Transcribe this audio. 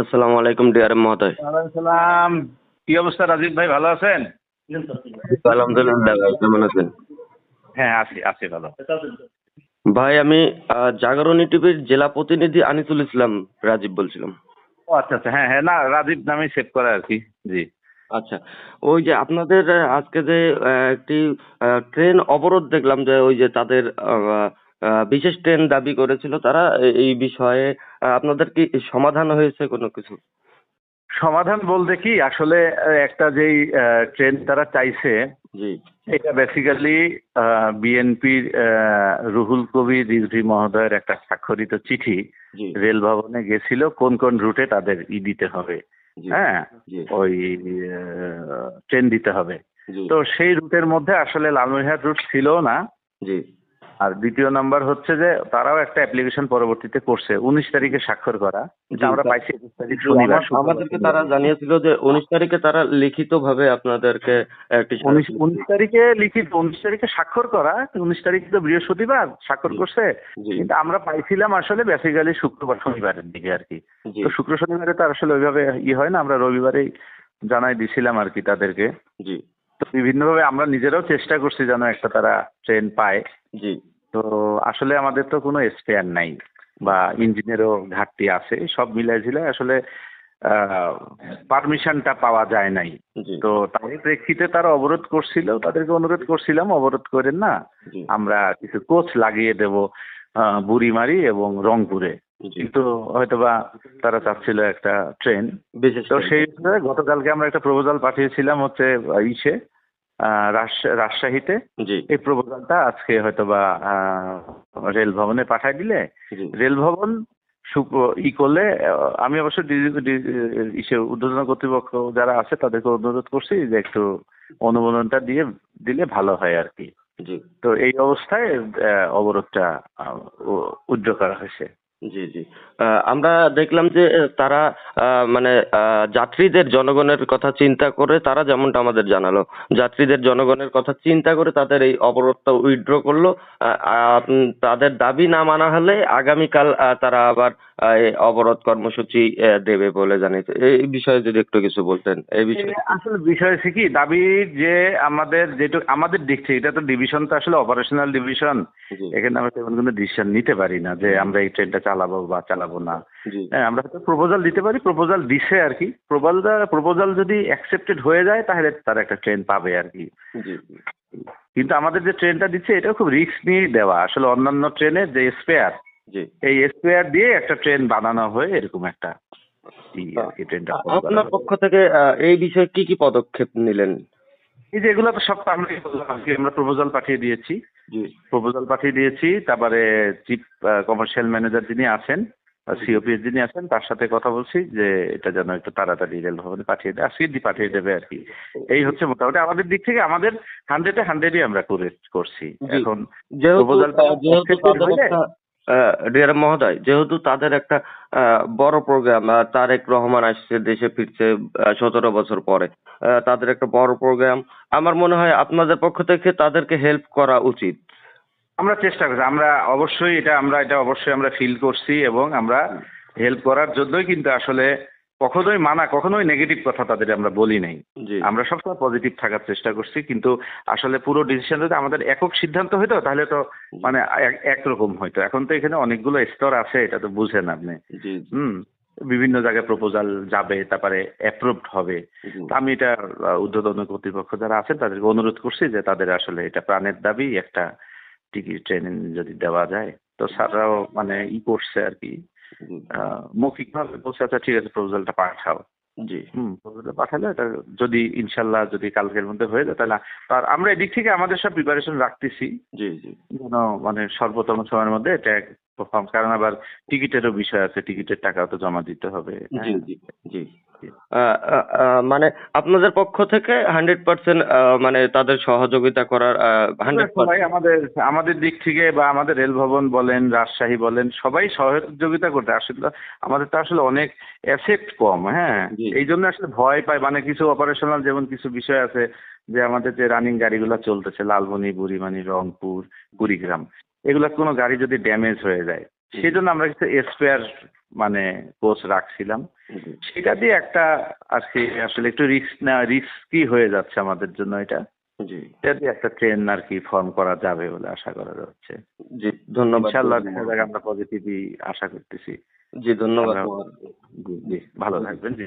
আসসালামু আলাইকুম ডিআরএম মহোদয়। সালাম। কি অবস্থা রাজীব ভাই ভালো আছেন? আলহামদুলিল্লাহ ভাই কেমন আছেন? হ্যাঁ আছি আছি ভালো। ভাই আমি জাগরণী টিভির জেলা প্রতিনিধি আনিসুল ইসলাম রাজীব বলছিলাম। ও আচ্ছা আচ্ছা হ্যাঁ হ্যাঁ না রাজীব নামে সেভ করা আর কি জি। আচ্ছা ওই যে আপনাদের আজকে যে একটি ট্রেন অবরোধ দেখলাম যে ওই যে তাদের বিশেষ ট্রেন দাবি করেছিল তারা এই বিষয়ে। আপনাদের কি সমাধান হয়েছে কোনো কিছু? সমাধান বলতে কি আসলে একটা যেই ট্রেন তারা চাইছে এটা বেসিক্যালি বিএনপির রুহুল কবির রিজভি মহোদয়ের একটা স্বাক্ষরিত চিঠি রেল ভবনে গেছিল কোন কোন রুটে তাদের ই দিতে হবে। হ্যাঁ? ওই ট্রেন দিতে হবে। তো সেই রুটের মধ্যে আসলে লালমনিরহাট রুট ছিল না। জি। আর দ্বিতীয় নাম্বার হচ্ছে যে তারাও একটা অ্যাপ্লিকেশন পরবর্তীতে করছে উনিশ তারিখে স্বাক্ষর করা কিন্তু আমরা পাইছি একুশ তারিখ। শনিবার আমাদেরকে তারা জানিয়েছিল যে উনিশ তারিখে তারা লিখিত ভাবে আপনাদেরকে উনিশ উনিশ তারিখে লিখিত উনিশ তারিখে স্বাক্ষর করা উনিশ তারিখ তো বৃহস্পতিবার স্বাক্ষর করছে কিন্তু আমরা পাইছিলাম আসলে বেসিক্যালি শুক্রবার শনিবারের দিকে আর কি। তো শুক্র শনিবারে তো আসলে ওইভাবে ই হয় না আমরা রবিবারেই জানাই দিছিলাম আর কি তাদেরকে। জি। তো বিভিন্নভাবে আমরা নিজেরাও চেষ্টা করছি যেন একটা তারা ট্রেন পায়। জি। তো আসলে আমাদের তো কোনো স্পেয়ার নাই বা ইঞ্জিনেরও ঘাটতি আছে সব মিলাই ঝিলাই আসলে পারমিশনটা পাওয়া যায় নাই। তো তারই প্রেক্ষিতে তারা অবরোধ করছিল তাদেরকে অনুরোধ করছিলাম অবরোধ করেন না। আমরা কিছু কোচ লাগিয়ে দেব বুড়িমারি এবং রংপুরে। কিন্তু হয়তোবা তারা চাচ্ছিল একটা ট্রেন তো সেই হিসেবে গতকালকে আমরা একটা প্রপোজাল পাঠিয়েছিলাম হচ্ছে ইসে রাজশাহীতে। এই প্রপোজালটা আজকে হয়তোবা রেল ভবনে পাঠাই দিলে। রেল ভবন ই করলে আমি অবশ্য ইসে উদ্বোধন কর্তৃপক্ষ যারা আছে তাদেরকে অনুরোধ করছি যে একটু অনুমোদনটা দিয়ে দিলে ভালো হয় আর কি। তো এই অবস্থায় অবরোধটা আহ, উ- উদ্র করা হয়েছে। জি জি। আমরা দেখলাম যে তারা মানে যাত্রীদের জনগণের কথা চিন্তা করে তারা যেমনটা আমাদের জানালো। যাত্রীদের জনগণের কথা চিন্তা করে তাদের এই অবরোধটা উইথড্র করল। তাদের দাবি না মানা হলে আগামীকাল তারা আবার অবরোধ কর্মসূচি দেবে বলে জানিয়েছে। এই বিষয়ে যদি একটু কিছু বলতেন এই বিষয়ে। আসলে বিষয় হচ্ছে কি দাবির যে আমাদের যেটুকু আমাদের দিক থেকে এটা তো ডিভিশন তো আসলে অপারেশনাল ডিভিশন এখানে আমরা তেমন কোনো ডিসিশন নিতে পারি না যে আমরা এই ট্রেনটা চালাবো বা চালাবো না। হ্যাঁ আমরা হয়তো প্রপোজাল দিতে পারি প্রপোজাল দিছে আর কি। প্রপোজাল প্রপোজাল যদি অ্যাকসেপ্টেড হয়ে যায় তাহলে তারা একটা ট্রেন পাবে আর কি। কিন্তু আমাদের যে ট্রেনটা দিচ্ছে এটাও খুব রিস্ক নিয়ে দেওয়া। আসলে অন্যান্য ট্রেনের যে স্পেয়ার এই স্কোয়ার দিয়ে একটা ট্রেন বানানো হয় এরকম একটা আপনার পক্ষ থেকে এই বিষয়ে কি কি পদক্ষেপ নিলেন? এই যে এগুলো তো সব তো আমরা প্রপোজাল পাঠিয়ে দিয়েছি। প্রপোজাল পাঠিয়ে দিয়েছি তারপরে চিফ কমার্শিয়াল ম্যানেজার যিনি আছেন সিওপিএস যিনি আছেন তার সাথে কথা বলছি যে এটা যেন একটু তাড়াতাড়ি রেল ভবনে পাঠিয়ে দেয় আজকে দি পাঠিয়ে দেবে আর কি। এই হচ্ছে মোটামুটি আমাদের দিক থেকে আমাদের হান্ড্রেডে হান্ড্রেডই আমরা করে করছি। এখন প্রপোজালটা ডিয়ার মহোদয়, যেহেতু তাদের একটা বড় প্রোগ্রাম তারেক রহমান আসছে দেশে ফিরছে সতেরো বছর পরে। তাদের একটা বড় প্রোগ্রাম আমার মনে হয় আপনাদের পক্ষ থেকে তাদেরকে হেল্প করা উচিত। আমরা চেষ্টা করছি। আমরা অবশ্যই এটা, আমরা এটা অবশ্যই আমরা ফিল করছি এবং আমরা হেল্প করার জন্যই কিন্তু আসলে কখনোই মানা কখনোই নেগেটিভ কথা তাদের আমরা বলি নাই। আমরা সবসময় পজিটিভ থাকার চেষ্টা করছি কিন্তু আসলে পুরো ডিসিশন যদি আমাদের একক সিদ্ধান্ত হইতো তাহলে তো মানে একরকম হইতো। এখন তো এখানে অনেকগুলো স্তর আছে এটা তো বুঝেন আপনি। হুম বিভিন্ন জায়গায় প্রপোজাল যাবে তারপরে অ্যাপ্রুভড হবে। আমি এটা ঊর্ধ্বতন কর্তৃপক্ষ যারা আছেন তাদেরকে অনুরোধ করছি যে তাদের আসলে এটা প্রাণের দাবি একটা টিকিট ট্রেন যদি দেওয়া যায়। তো স্যাররাও মানে ই করছে আর কি। মৌখিকভাবে বলছে আচ্ছা ঠিক আছে প্রপোজালটা পাঠাও। জি। হুম প্রপোজালটা পাঠালে এটা যদি ইনশাল্লাহ যদি কালকের মধ্যে হয়ে যায় তাহলে আর আমরা এদিক থেকে আমাদের সব প্রিপারেশন রাখতেছি। জি জি। যেন মানে সর্বোত্তম সময়ের মধ্যে এটা পারফর্ম কারণ আবার টিকিটেরও বিষয় আছে টিকিটের টাকাও তো জমা দিতে হবে জি হ্যাঁ। জি জি। আহ, মানে আপনাদের পক্ষ থেকে হান্ড্রেড পার্সেন্ট মানে তাদের সহযোগিতা করার হান্ড্রেড সবাই আমাদের আমাদের দিক থেকে বা আমাদের রেল ভবন বলেন রাজশাহী বলেন সবাই সহযোগিতা করতে আসলে আমাদের তো আসলে অনেক এফেক্ট কম হ্যাঁ? এই জন্য আসলে ভয় পায় মানে কিছু অপারেশনাল যেমন কিছু বিষয় আছে যে আমাদের যে রানিং গাড়িগুলো চলতেছে লালমনি বুড়িমানি রংপুর কুড়িগ্রাম এগুলা কোনো গাড়ি যদি ড্যামেজ হয়ে যায় সেই জন্য আমরা কিছু স্পেয়ার মানে কোচ রাখছিলাম। সেটা দিয়ে একটা আর কি আসলে একটু রিস্ক নেওয়া রিস্কি হয়ে যাচ্ছে আমাদের জন্য এটা। জি। এটা দিয়ে একটা ট্রেন আর কি ফর্ম করা যাবে বলে আশা করা যাচ্ছে। জি ধন্যবাদ। আমরা পজিটিভই আশা করতেছি। জি ধন্যবাদ জি ভালো থাকবেন জি।